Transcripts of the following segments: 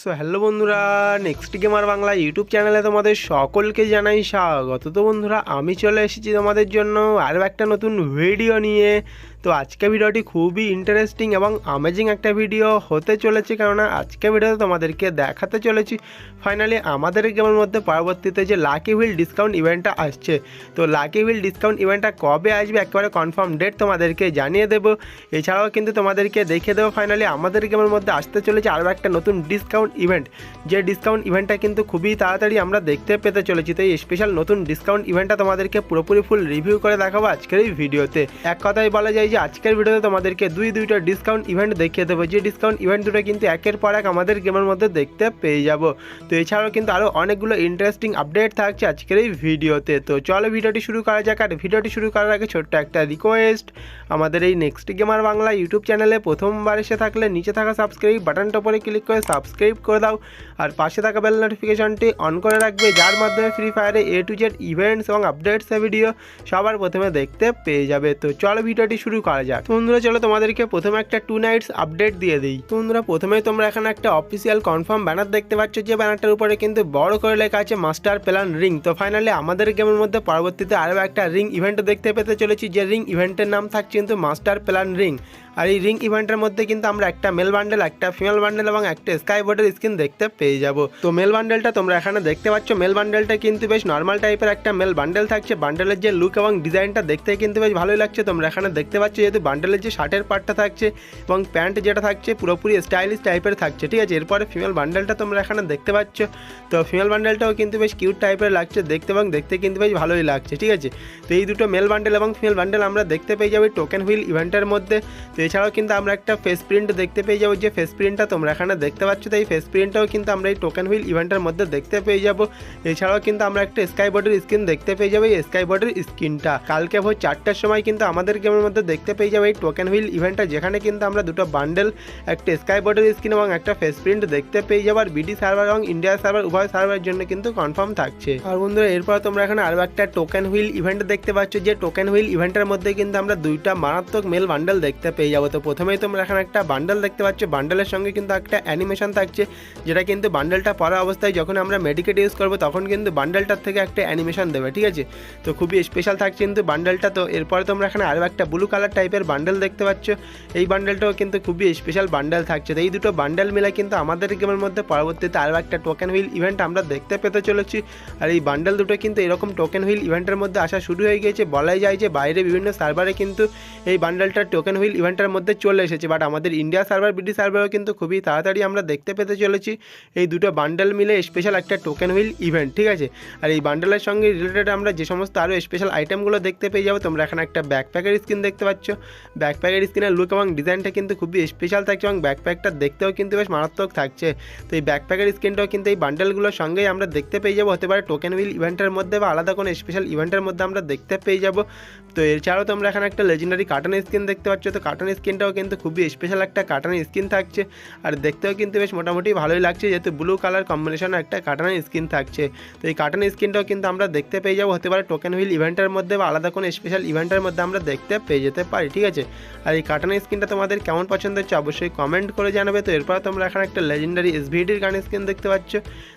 So hello বন্ধুরা next gamer Bangla YouTube চ্যানেলে তোমাদের সকলকে জানাই স্বাগত। তো বন্ধুরা, আমি চলে এসেছি তোমাদের জন্য আরও একটা নতুন ভিডিও নিয়ে। তো আজকে ভিডিওটি খুবই ইন্টারেস্টিং এবং আমেজিং একটা ভিডিও হতে চলেছে কেননা আজকে ভিডিওতে তোমাদেরকে দেখাতে চলেছি। ফাইনালি আমাদের গেমের মধ্যে পরবর্তীতে যে লাকি হুইল ডিসকাউন্ট ইভেন্টটা আসছে, তো লাকি হুইল ডিসকাউন্ট ইভেন্টটা কবে আসবে একেবারে কনফার্ম ডেট তোমাদেরকে জানিয়ে দেবো। এছাড়াও কিন্তু তোমাদেরকে দেখিয়ে দেবো ফাইনালি আমাদের গেমের মধ্যে আসতে চলেছে আরও একটা নতুন ডিসকাউন্ট ইভেন্ট যে ডিসকাউন্ট ইভেন্টটা কিন্তু খুবই তাড়াতাড়ি আমরা দেখতে পেতে চলেছি, তো এই স্পেশাল নতুন ডিসকাউন্ট ইভেন্টটা তোমাদেরকে পুরোপুরি ফুল রিভিউ করে দেখাবো আজকের এই ভিডিওতে এক কথায় বলা যায় যে আজকের ভিডিওতে তোমাদেরকে দুই দুইটা ডিসকাউন্ট ইভেন্ট দেখিয়ে দেবো। যে ডিসকাউন্ট ইভেন্ট দুটো কিন্তু একের পর এক আমাদের গেমের মধ্যে দেখতে পেয়ে যাব। তো এছাড়াও কিন্তু আরও অনেকগুলো ইন্টারেস্টিং আপডেট থাকছে আজকের এই ভিডিওতে তো চলো ভিডিওটি শুরু করা যাক। আর ভিডিওটি শুরু করার আগে ছোট্ট একটা রিকোয়েস্ট আমাদের এই নেক্সট গেমার বাংলা ইউটিউব চ্যানেলে প্রথমবার এসে থাকলে নিচে থাকা সাবস্ক্রাইব বাটনটা উপরে ক্লিক করে সাবস্ক্রাইব করে দাও। আর পাশে থাকা বেল নোটিফিকেশনটি অন করে রাখবে, যার মাধ্যমে ফ্রি ফায়ারে এ টু জেড ইভেন্টস এবং আপডেটস ভিডিও সবার প্রথমে দেখতে পেয়ে যাবে। তো চলো ভিডিওটি শুরু করা যাক। বন্ধুরা, চলো তোমাদেরকে প্রথমে একটা টু নাইটস আপডেট দিয়ে দিই। বন্ধুরা, প্রথমেই তোমরা এখানে একটা অফিসিয়াল কনফার্ম ব্যানার দেখতে পাচ্ছ, যে ব্যানারটার উপরে কিন্তু বড় করে লেখা আছে মাস্টার প্ল্যান রিং তো ফাইনালি আমাদের গেমের মধ্যে পরবর্তীতে আরও একটা রিং ইভেন্ট দেখতে পেতে চলেছি, যে রিং ইভেন্টের নাম থাকছে কিন্তু মাস্টার প্ল্যান রিং আর এই রিং ইভেন্টের মধ্যে কিন্তু আমরা একটা মেল বান্ডেল, একটা ফিমেল বান্ডেল এবং একটা স্কাই বোর্ডের স্কিন দেখতে পেয়ে যাব। তো মেল বান্ডেলটা তোমরা এখানে দেখতে পাচ্ছ। মেল বান্ডেলটা কিন্তু বেশ নর্মাল টাইপের একটা মেল বান্ডেল থাকছে। বান্ডেলের যে লুক এবং ডিজাইনটা দেখতে কিন্তু বেশ ভালোই লাগছে। তোমরা এখানে দেখতে পাচ্ছ যেহেতু বান্ডেলের যে শার্টের পার্টটা থাকছে এবং প্যান্ট যেটা থাকছে পুরোপুরি স্টাইলিশ টাইপের থাকছে, ঠিক আছে? এরপরে ফিমেল বান্ডেলটা তোমরা এখানে দেখতে পাচ্ছ। তো ফিমেল বান্ডেলটাও কিন্তু বেশ কিউট টাইপের লাগছে দেখতে এবং দেখতে কিন্তু বেশ ভালোই লাগছে, ঠিক আছে? তো এই দুটো মেল বান্ডেল এবং ফিমেল বান্ডেল আমরা দেখতে পেয়ে যাব টোকেন হুইল ইভেন্টের মধ্যে। তো এছাড়াও কিন্তু আমরা একটা ফেস প্রিন্ট দেখতে পেয়ে যাব। যে ফেস প্রিন্টটা তোমরা এখানে দেখতে পাচ্ছ, তো এই ফেস প্রিন্টটাও কিন্তু আমরা এই টোকেন হুইল ইভেন্টের মধ্যে দেখতে পেয়ে যাব। এছাড়াও কিন্তু আমরা একটা স্কাই বোর্ডের স্ক্রিন দেখতে পেয়ে যাব, এই স্কাই বোর্ডের স্ক্রিনটা কালকে ভোর চারটার সময় কিন্তু আমাদের গেমের মধ্যে দেখতে পেয়ে যাব, এই টোকেন হুইল ইভেন্টটা যেখানে কিন্তু আমরা দুটো বান্ডেল একটা স্কাই বোর্ডের স্ক্রিন এবং একটা ফেস প্রিন্ট দেখতে পেয়ে যাব। আর বিডি সার্ভার এবং ইন্ডিয়া সার্ভার উভয় সার্ভারের জন্য কিন্তু কনফার্ম থাকছে। আর বন্ধুরা, এরপর তোমরা এখানে আরও একটা টোকেন হুইল ইভেন্ট দেখতে পাচ্ছ, যে টোকেন হুইল ইভেন্টের মধ্যে কিন্তু আমরা দুইটা মারাত্মক মেল বান্ডেল দেখতে পেয়ে যাব। তো প্রথমেই তোমরা এখানে একটা বান্ডেল দেখতে পাচ্ছ। বান্ডেলের সঙ্গে কিন্তু একটা অ্যানিমেশন থাকছে, যেটা কিন্তু বান্ডেলটা পরা অবস্থায় যখন আমরা মেডিকেট ইউজ করব, তখন কিন্তু বান্ডেলটার থেকে একটা অ্যানিমেশন দেবে, ঠিক আছে? তো খুবই স্পেশাল থাকছে কিন্তু বান্ডেলটা তো এরপরে তোমরা এখানে আরও একটা ব্লু কালার টাইপের বান্ডেল দেখতে পাচ্ছ। এই বান্ডেলটাও কিন্তু খুবই স্পেশাল বান্ডেল থাকছে। তো এই দুটো বান্ডেল মিলে কিন্তু আমাদের গেমের মধ্যে পরবর্তীতে আরও একটা টোকেন হুইল ইভেন্ট আমরা দেখতে পেতে চলেছি। আর এই বান্ডেল দুটো কিন্তু এরকম টোকেন হুইল ইভেন্টের মধ্যে আসা শুরু হয়ে গিয়েছে। বলাই যায় যে বাইরে বিভিন্ন সার্ভারে কিন্তু এই বান্ডেলটার টোকেন হুইল ইভেন্টের মধ্যে চলে এসেছে। বাট আমাদের ইন্ডিয়া সার্ভার বিডি সার্ভারও কিন্তু খুবই তাড়াতাড়ি আমরা দেখতে পেতে চলেছি। এই দুটো বান্ডেল মিলে স্পেশাল একটা টোকেন হুইল ইভেন্ট ঠিক আছে? আর এই বান্ডেলের সঙ্গে রিলেটেড আমরা যে সমস্ত আরও স্পেশাল আইটেমগুলো দেখতে পেয়ে যাব, তোমরা এখানে একটা ব্যাকপ্যাকের স্ক্রিন দেখতে পাচ্ছ। ব্যাকপ্যাকের স্ক্রিনের লুক এবং ডিজাইনটা কিন্তু খুবই স্পেশাল থাকছে এবং ব্যাকপ্যাকটা দেখতেও কিন্তু বেশ মারাত্মক থাকছে। তো এই ব্যাকপ্যাকের স্ক্রিনটাও কিন্তু এই বান্ডেলগুলোর সঙ্গেই আমরা দেখতে পেয়ে যাব। হতে পারে টোকেন হুইল ইভেন্টের মধ্যে বা আলাদা কোনো স্পেশাল ইভেন্টের মধ্যে আমরা দেখতে পেয়ে যাব। তো এছাড়াও তোমরা এখানে একটা লেজেন্ডারি কার্টন স্ক্রিন দেখতে পাচ্ছ। তো কার্টন স্ক্রিনটাও কিন্তু খুবই স্পেশাল একটা কার্টন স্কিন থাকছে। আর দেখতেও কিন্তু বেশ মোটামুটি ভালোই লাগছে, যেহেতু ব্লু কালার কম্বিনেশন একটা কার্টন স্ক্রিন থাকছে। তো এই কার্টন স্ক্রিনটাও কিন্তু আমরা দেখতে পেয়ে যাব, হতে পারে টোকেন হুইল ইভেন্টের মধ্যে বা আলাদা কোনো স্পেশাল ইভেন্টের মধ্যে আমরা দেখতে পেয়ে যেতে পারি, ঠিক আছে? আর এই কার্টন স্ক্রিনটা তোমাদের কেমন পছন্দ হচ্ছে অবশ্যই কমেন্ট করে জানাবে। তো এরপর তোমরা এখানে একটা লেজেন্ডারি এসভিডির গান স্ক্রিন দেখতে পাচ্ছ।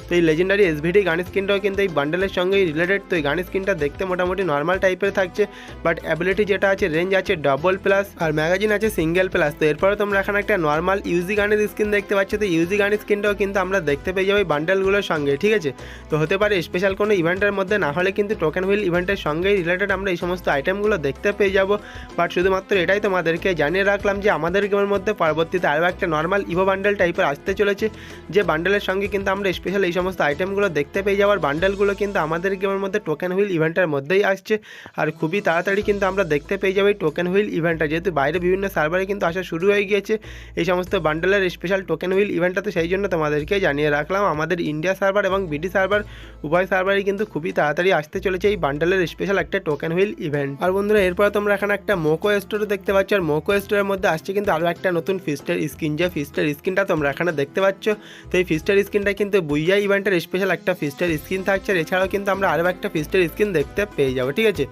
তো এই লেজেন্ডারি এসভিডি গান স্ক্রিনটাও কিন্তু এই বান্ডেলের সঙ্গেই রিলেটেড তো এই গান স্ক্রিনটা দেখতে মোটামুটি নর্মাল টাইপের থাকছে বাট অ্যাবিলিটি যেটা আছে রেঞ্জ আছে ডবল প্লাস আর ম্যাগাজিন আছে সিঙ্গেল প্লাস তো এরপরে তোমরা এখানে একটা নর্মাল ইউজি গানের স্ক্রিন দেখতে পাচ্ছ। তো ইউজি গানের স্ক্রিনটাও কিন্তু আমরা দেখতে পেয়ে যাব বান্ডেলগুলোর সঙ্গে, ঠিক আছে? তো হতে পারে স্পেশাল কোনো ইভেন্টের মধ্যে, না হলে কিন্তু টোকেন হুইল ইভেন্টের সঙ্গেই রিলেটেড আমরা এই সমস্ত আইটেমগুলো দেখতে পেয়ে যাব। বাট শুধুমাত্র এটাই তোমাদেরকে জানিয়ে রাখলাম যে, আমাদের গেমের মধ্যে পরবর্তীতে আরও একটা নর্মাল ইভো বান্ডেল টাইপের আসতে চলেছে। যে বান্ডেলের সঙ্গে কিন্তু আমরা স্পেশাল এই সমস্ত আইটেমগুলো দেখতে পেয়ে যাওয়ার বান্ডেলগুলো কিন্তু আমাদের গেমের মধ্যে টোকেন হুইল ইভেন্টের মধ্যেই আসছে। আর খুবই তাড়াতাড়ি কিন্তু আমরা দেখতে পেয়ে যাব টোকেন হুইল ইভেন্টটা যেহেতু বাইরে বিভিন্ন সার্ভারে কিন্তু আসা শুরু হয়ে গিয়েছে। এই সমস্ত বান্ডেলের স্পেশাল টোকেন হুইল ইভেন্টটা তো সেই জন্য তোমাদেরকে জানিয়ে রাখলাম, আমাদের ইন্ডিয়া সার্ভার এবং বিডি সার্ভার উভয় সার্ভারই কিন্তু খুবই তাড়াতাড়ি আসতে চলেছে এই বান্ডেলের স্পেশাল একটা টোকেন হুইল ইভেন্ট আর বন্ধুরা, এরপর তোমরা এখানে একটা মোকো স্টোরও দেখতে পাচ্ছ, আর মোকো স্টোরের মধ্যে আসছে কিন্তু আরও একটা নতুন ফিস্টের স্কিন যে ফিস্টের স্কিনটা তোমরা এখানে দেখতে পাচ্ছ। তো এই ফিস্টের স্কিনটা কিন্তু বুইয়া ইভেন্টের স্পেশাল একটা ফিস্টের স্কিন থাকছে এছাড়াও কিন্তু আমরা আরও একটা ফিস্টের স্কিন দেখতে পেয়ে যাব, ঠিক আছে?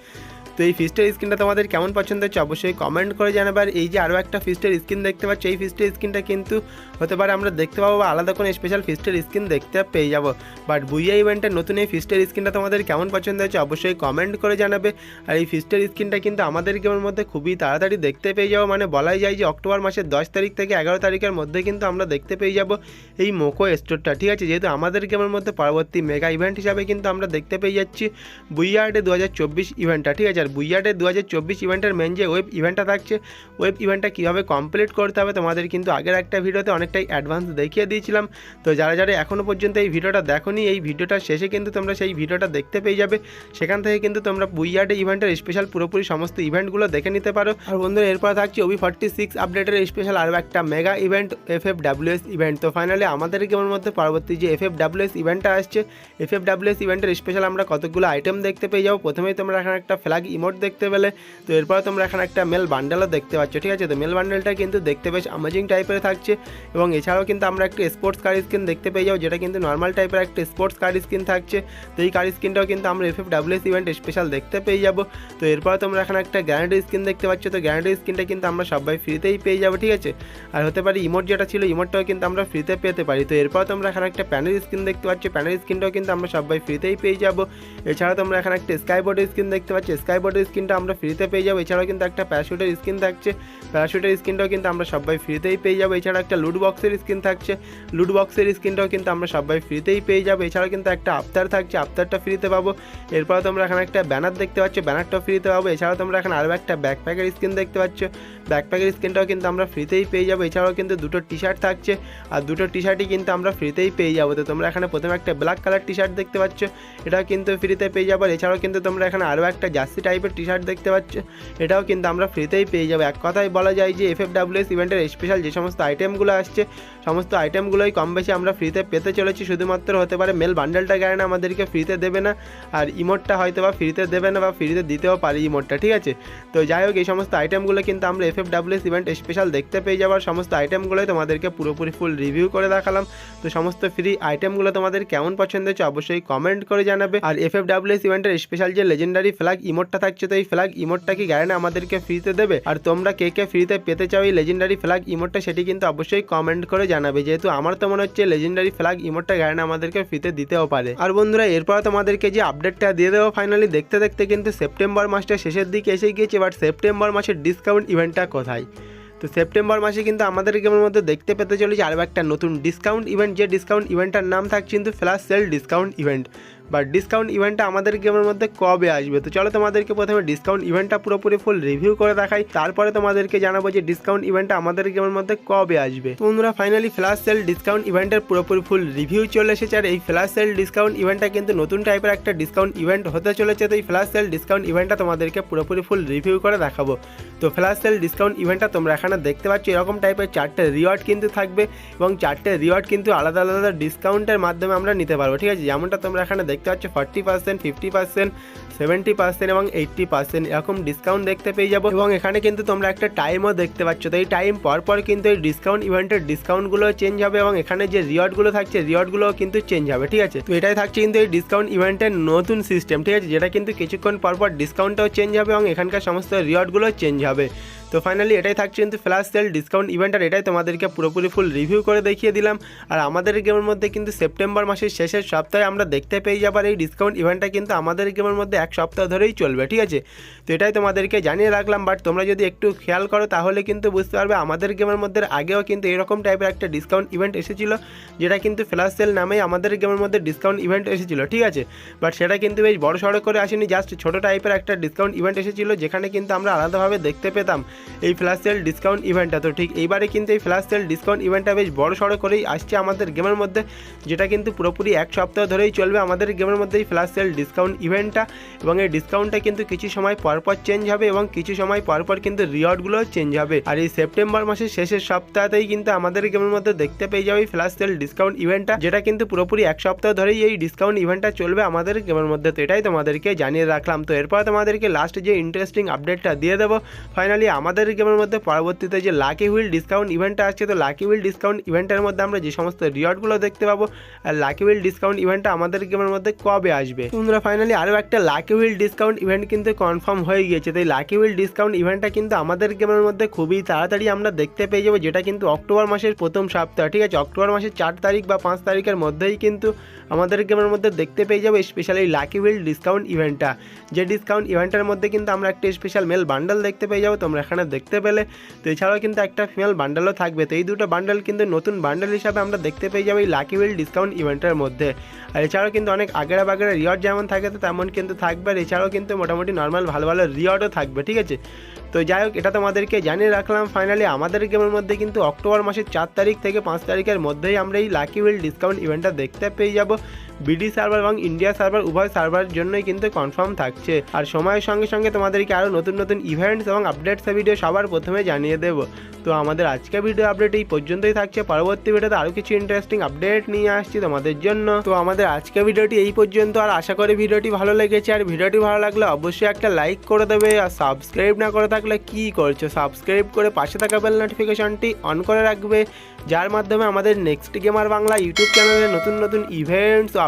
তো এই ফিস্টের স্ক্রিনটা তোমাদের কেমন পছন্দ হচ্ছে অবশ্যই কমেন্ট করে জানাবে। আর এই যে আরও একটা ফিস্টের স্ক্রিন দেখতে পাচ্ছ, এই ফিস্টের স্ক্রিনটা কিন্তু হতে পারে আমরা দেখতে পাবো বা আলাদা কোনো স্পেশাল ফিস্টের স্ক্রিন দেখতে পেয়ে যাব। বাট বুইয়া ইভেন্টের নতুন এই ফিস্টের স্ক্রিনটা তোমাদের কেমন পছন্দ হচ্ছে অবশ্যই কমেন্ট করে জানাবে। আর এই ফিস্টের স্ক্রিনটা কিন্তু আমাদের গেমের মধ্যে খুবই তাড়াতাড়ি দেখতে পেয়ে যাব। মানে বলাই যায় যে অক্টোবর মাসের দশ তারিখ থেকে এগারো তারিখের মধ্যে কিন্তু আমরা দেখতে পেয়ে যাব এই মোকো স্টোরটা ঠিক আছে? যেহেতু আমাদের গেমের মধ্যে পরবর্তী মেগা ইভেন্ট হিসাবে কিন্তু আমরা দেখতে পেয়ে যাচ্ছি বুইয়ার্ডে দু হাজার চব্বিশ ইভেন্টটা ঠিক আছে? আর বুইয়ার্ডে দু হাজার চব্বিশ ইভেন্টের মেন যে ওয়েব ইভেন্টটা থাকছে ওয়েব ইভেন্টটা কীভাবে কমপ্লিট করতে হবে তোমাদের কিন্তু আগের একটা ভিডিওতে অনেকটাই অ্যাডভান্স দেখিয়ে দিয়েছিলাম। তো যারা যারা এখনও পর্যন্ত এই ভিডিওটা দেখোনি, এই ভিডিওটার শেষে কিন্তু তোমরা সেই ভিডিওটা দেখতে পেয়ে যাবে। সেখান থেকে কিন্তু তোমরা বুইয়ার্ডে ইভেন্টের স্পেশাল পুরোপুরি সমস্ত ইভেন্টগুলো দেখে নিতে পারো। আর বন্ধুরা, এরপর থাকছে ওবি ফর্টি সিক্স আপডেটের স্পেশাল আরও একটা mega event F F W S event তো ফাইনালি আমাদের গেমের মধ্যে পরবর্তী যে এফ এফ ডাব্লিউএস ইভেন্টটা আসছে এফ এফ ডাব্লিউএস ইভেন্টের স্পেশাল আমরা কতগুলো আইটেম দেখতে পেয়ে যাব? প্রথমেই তোমরা এখানে একটা ফ্ল্যাগ ইমোট দেখতে পেলে, তো এরপর তোমরা এখানে একটা মেল বান্ডেলও দেখতে পাচ্ছ, ঠিক আছে? তো মেল বান্ডেলটা কিন্তু দেখতে বেশ অ্যামেজিং টাইপের থাকছে এবং এছাড়াও কিন্তু আমরা একটা স্পোর্টস কার স্কিন দেখতে পেয়ে যাব, যেটা কিন্তু নর্মাল টাইপের একটা স্পোর্টস কার স্কিন থাকছে। তো এই কার স্কিনটাও কিন্তু আমরা F F W S event special দেখতে পেয়ে যাব। তো এরপর তোমরা এখানে একটা গ্যারান্টি স্কিন দেখতে পাচ্ছ, তো গ্যারান্টি স্কিনটা কিন্তু আমরা সবাই ফ্রিতেই পেয়ে যাব, ঠিক আছে? আর হতে পারে ইমোট যেটা ছিল ইমোটটাও কিন্তু আমরা ফ্রিতে পেতে পারি। তো এরপর তোমরা এখানে একটা প্যানেল স্ক্রিন দেখতে পাচ্ছ প্যানেল স্ক্রিনটাও কিন্তু আমরা সবাই ফ্রিতেই পেয়ে যাব। এছাড়া তোমরা এখানে একটা স্কাই বোর্ডের স্ক্রিন দেখতে পাচ্ছ স্কাই বোর্ডের স্ক্রিনটা আমরা ফ্রিতে পেয়ে যাব। এছাড়াও কিন্তু একটা প্যারাশুটের স্ক্রিন থাকছে। প্যারাশুটের স্ক্রিনটাও কিন্তু আমরা সবাই ফ্রিতেই পেয়ে যাব। এছাড়া একটা লুড বক্সের স্ক্রিন থাকছে। লুড বক্সের স্ক্রিনটাও কিন্তু আমরা সবাই ফ্রিতেই পেয়ে যাব। এছাড়াও কিন্তু একটা আফতার থাকছে। আফতারটা ফ্রিতে পাবো। এরপর তোমরা এখানে একটা ব্যানার দেখতে পাচ্ছ। ব্যানারটাও ফ্রিতে পাবো। এছাড়াও তোমরা এখানে আরও একটা ব্যাকপ্যাকের স্ক্রিন দেখতে পাচ্ছ। ব্যাকপ্যাকের স্ক্রিনটাও কিন্তু আমরা ফ্রিতেই পেয়ে যাব। এছাড়াও কিন্তু দুটো টি শার্ট থাকছে। আর দুটো টি শার্টই কিন্তু আমরা ফ্রিতেই পেয়ে যাব। তো তোমরা এখানে প্রথমে একটা ব্ল্যাক কালার টি শার্ট দেখতে পাচ্ছ। এটাও কিন্তু ফ্রিতে পেয়ে যাব। এছাড়াও কিন্তু তোমরা এখানে আরও একটা জার্সি টাইপের টি শার্ট দেখতে পাচ্ছ। এটাও কিন্তু আমরা ফ্রিতেই পেয়ে যাব। এক কথায় বলা যায় যে এফ এফ ডাব্লিউএস ইভেন্টের স্পেশাল যে সমস্ত আইটেমগুলো আসছে, সমস্ত আইটেমগুলোই কম বেশি আমরা ফ্রিতে পেতে চলেছি। শুধুমাত্র হতে পারে মেল বান্ডেলটা গ্যারেন্ট আমাদেরকে ফ্রিতে দেবে না, আর ইমোটটা হয়তো বা ফ্রিতে দেবে না বা ফ্রিতে দিতেও পারি ইমোটটা ঠিক আছে? তো যাই হোক, এই সমস্ত আইটেমগুলো কিন্তু আমরা F F W S event special দেখতে পেয়ে যাওয়ার সমস্ত আইটেমগুলোই তোমাদেরকে পুরোপুরি ফুল রিভিউ করে দেখালাম। তো সমস্ত ফ্রি আইটেমগুলো তোমাদের কেমন পছন্দ হচ্ছে অবশ্যই কমেন্ট করে জানাবে। আর এফ এফ ডাব্লিউএস ইভেন্টের স্পেশাল যে লেজেন্ডারি ফ্ল্যাগ ইমোটটা থাকছে, তো এই ফ্ল্যাগ ইমোটটা কি গ্যারেন্ট আমাদেরকে ফ্রিতে দেবে? আর তোমরা কে কে ফ্রিতে পেতে চাও এই লেজেন্ডারি ফ্ল্যাগ ইমোটটা সেটি কিন্তু অবশ্যই কমেন্ট করে জানাবে। যেহেতু আমার তো মনে হচ্ছে লেজেন্ডারি ফ্ল্যাগ ইমোটটা গ্যারেন্ট আমাদেরকে ফ্রিতে দিতেও পারে। আর বন্ধুরা, এরপর তোমাদেরকে যে আপডেটটা দিয়ে দেবো ফাইনালি দেখতে দেখতে কিন্তু সেপ্টেম্বর মাসটা শেষের দিকে এসে গিয়েছে বাট সেপ্টেম্বর মাসের ডিসকাউন্ট ইভেন্টটা কোথায়? তো সেপ্টেম্বর মাসে কিন্তু আমাদের গেমের মধ্যে দেখতে পেতে চলেছে, আরও একটা নতুন ডিসকাউন্ট ইভেন্ট যে ডিসকাউন্ট ইভেন্টটার নাম থাকছে কিন্তু ফ্ল্যাশ সেল ডিসকাউন্ট ইভেন্ট বা ডিসকাউন্ট ইভেন্টটা আমাদের গেমের মধ্যে কবে আসবে? তো চলো তোমাদেরকে প্রথমে ডিসকাউন্ট ইভেন্টটা পুরোপুরি ফুল রিভিউ করে দেখাই। তারপরে তোমাদেরকে জানাব যে ডিসকাউন্ট ইভেন্টটা আমাদের গেমের মধ্যে কবে আসবে। তো বন্ধুরা ফাইনালি ফ্ল্যাশ সেল ডিসকাউন্ট ইভেন্টের পুরোপুরি ফুল রিভিউ চলে এসেছে। আর এই ফ্ল্যাশ সেল ডিসকাউন্ট ইভেন্টটা কিন্তু নতুন টাইপের একটা ডিসকাউন্ট ইভেন্ট হতে চলেছে। তো এই ফ্ল্যাশ সেল ডিসকাউন্ট ইভেন্টটা তোমাদেরকে পুরোপুরি ফুল রিভিউ করে দেখাবো। তো ফ্ল্যাশ সেল ডিসকাউন্ট ইভেন্টটা তোমরা এখানে দেখতে পাচ্ছ, এরকম টাইপের চারটে রিওয়ার্ড কিন্তু থাকবে। এবং চারটে রিওয়ার্ড কিন্তু আলাদা আলাদা ডিসকাউন্টের মাধ্যমে আমরা নিতে পারব। ঠিক আছে? যেমনটা তোমরা এখানে দেখতে পাচ্ছ forty percent fifty percent seventy percent এবং এইট্টি পার্সেন্ট এরকম ডিসকাউন্ট দেখতে পেয়ে যাব। এবং এখানে কিন্তু তোমরা একটা টাইমও দেখতে পাচ্ছ। তো এই টাইম পর পর কিন্তু এই ডিসকাউন্ট ইভেন্টের ডিসকাউন্টগুলো চেঞ্জ হবে এবং এখানে যে রিওয়ার্ডগুলো থাকছে রিওয়ার্ডগুলোও কিন্তু চেঞ্জ হবে, ঠিক আছে? তো এটাই থাকছে কিন্তু এই ডিসকাউন্ট ইভেন্টের নতুন সিস্টেম ঠিক আছে? যেটা কিন্তু কিছুক্ষণ পর পর ডিসকাউন্টটাও চেঞ্জ হবে এবং এখানকার সমস্ত রিওয়ার্ডগুলো চেঞ্জ হবে। তো ফাইনালি এটাই থাকছে কিন্তু ফ্ল্যাশ সেল ডিসকাউন্ট ইভেন্ট আর এটাই তোমাদেরকে পুরোপুরি ফুল রিভিউ করে দেখিয়ে দিলাম। আর আমাদের গেমের মধ্যে কিন্তু সেপ্টেম্বর মাসের শেষের সপ্তাহে আমরা দেখতে পেয়ে যাবার এই ডিসকাউন্ট ইভেন্টটা কিন্তু আমাদের গেমের মধ্যে এক সপ্তাহ ধরেই চলবে, ঠিক আছে? তো এটাই তোমাদেরকে জানিয়ে রাখলাম বাট তোমরা যদি একটু খেয়াল করো তাহলে কিন্তু বুঝতে পারবে আমাদের গেমের মধ্যে আগেও কিন্তু এরকম টাইপের একটা ডিসকাউন্ট ইভেন্ট এসেছিল, যেটা কিন্তু ফ্ল্যাশ সেল নামেই আমাদের গেমের মধ্যে ডিসকাউন্ট ইভেন্ট এসেছিল, ঠিক আছে? বাট সেটা কিন্তু বেশ বড় সড়ো করে আসেনি জাস্ট ছোটো টাইপের একটা ডিসকাউন্ট ইভেন্ট এসেছিল, যেখানে কিন্তু আমরা আলাদাভাবে দেখতে পেতাম। এই ফ্ল্যাশ সেল ডিসকাউন্ট ইভেন্টটা তো ঠিক এইবারে কিন্তু এই ফ্ল্যাশ সেল ডিসকাউন্ট ইভেন্টটা বেশ বড় সড়ো করেই আসছে আমাদের গেমের মধ্যে, যেটা কিন্তু পুরোপুরি এক সপ্তাহ ধরেই চলবে আমাদের গেমের মধ্যে এই ফ্ল্যাশ সেল ডিসকাউন্ট ইভেন্টটা এবং এই ডিসকাউন্টটা কিন্তু কিছু সময় পরপর চেঞ্জ হবে এবং কিছু সময় পরপর কিন্তু রিওয়ার্ডগুলোও চেঞ্জ হবে। আর এই সেপ্টেম্বর মাসের শেষের সপ্তাহতেই কিন্তু আমাদের গেমের মধ্যে দেখতে পেয়ে যাবে ফ্ল্যাশ সেল ডিসকাউন্ট ইভেন্টটা যেটা কিন্তু পুরোপুরি এক সপ্তাহ ধরেই এই ডিসকাউন্ট ইভেন্টটা চলবে আমাদের গেমের মধ্যে। তো এটাই তোমাদেরকে জানিয়ে রাখলাম। তো এরপর তোমাদেরকে লাস্ট যে ইন্টারেস্টিং আপডেটটা দিয়ে দেবো। ফাইনালি আমার আমাদের গেমের মধ্যে পরবর্তীতে যে লাকি হুইল ডিসকাউন্ট ইভেন্টটা আসছে, তো লাকি হুইল ডিসকাউন্ট ইভেন্টের মধ্যে আমরা যে সমস্ত রিওয়ার্ডগুলো দেখতে পাবো, আর লাকি হুইল ডিসকাউন্ট ইভেন্টটা আমাদের গেমের মধ্যে কবে আসবে? তোমরা ফাইনালি আরও একটা লাকি হুইল ডিসকাউন্ট ইভেন্ট কিন্তু কনফার্ম হয়ে গিয়েছে। তো এই লাকি হুইল ডিসকাউন্ট ইভেন্টটা কিন্তু আমাদের গেমের মধ্যে খুবই তাড়াতাড়ি আমরা দেখতে পেয়ে যাব, যেটা কিন্তু অক্টোবর মাসের প্রথম সপ্তাহ, ঠিক আছে? অক্টোবর মাসের চার তারিখ বা পাঁচ তারিখের মধ্যেই কিন্তু আমাদের গেমের মধ্যে দেখতে পেয়ে যাব স্পেশালি লাকি হুইল ডিসকাউন্ট ইভেন্টটা যে ডিসকাউন্ট ইভেন্টের মধ্যে কিন্তু আমরা একটা স্পেশাল মেল বান্ডেল দেখতে পেয়ে যাব তোমরা এখানে দেখতে পেলে। তো এছাড়াও কিন্তু একটা ফিমেল বান্ডেলও থাকবে। তো এই দুটো বান্ডেল কিন্তু নতুন বান্ডেল হিসাবে আমরা দেখতে পেয়ে যাব এই লাকি হুইল ডিসকাউন্ট ইভেন্টের মধ্যে। আর এছাড়াও কিন্তু অনেক আগেরা বাগেরা রিওয়ার্ড যেমন থাকে, তো তেমন কিন্তু থাকবে। আর এছাড়াও কিন্তু মোটামুটি নর্মাল ভালো ভালো রিওয়ার্ডও থাকবে, ঠিক আছে? তো যাই হোক, এটা তোমাদেরকে জানিয়ে রাখলাম ফাইনালি আমাদের গেমের মধ্যে কিন্তু অক্টোবর মাসের চার তারিখ থেকে পাঁচ তারিখের মধ্যেই আমরা এই লাকি হুইল ডিসকাউন্ট ইভেন্টটা দেখতে পেয়ে যাব। বিডি সার্ভার এবং ইন্ডিয়া সার্ভার, উভয় সার্ভার জন্যই কিন্তু কনফার্ম থাকছে। আর সময়ের সঙ্গে সঙ্গে তোমাদেরকে আরও নতুন নতুন ইভেন্টস এবং আপডেটসের ভিডিও সবার প্রথমে জানিয়ে দেবো। তো আমাদের আজকের ভিডিও আপডেট এই পর্যন্তই থাকছে। পরবর্তী ভিডিওতে আরও কিছু ইন্টারেস্টিং আপডেট নিয়ে আসছি তোমাদের জন্য। তো আমাদের আজকের ভিডিওটি এই পর্যন্ত। আর আশা করি ভিডিওটি ভালো লেগেছে। আর ভিডিওটি ভালো লাগলে অবশ্যই একটা লাইক করে দেবে। আর সাবস্ক্রাইব না করে থাকলে কি করছ? সাবস্ক্রাইব করে পাশে থাকা বেল নোটিফিকেশনটি অন করে রাখবে। যার মাধ্যমে আমাদের নেক্সট গেমার বাংলা ইউটিউব চ্যানেলে নতুন নতুন ইভেন্টস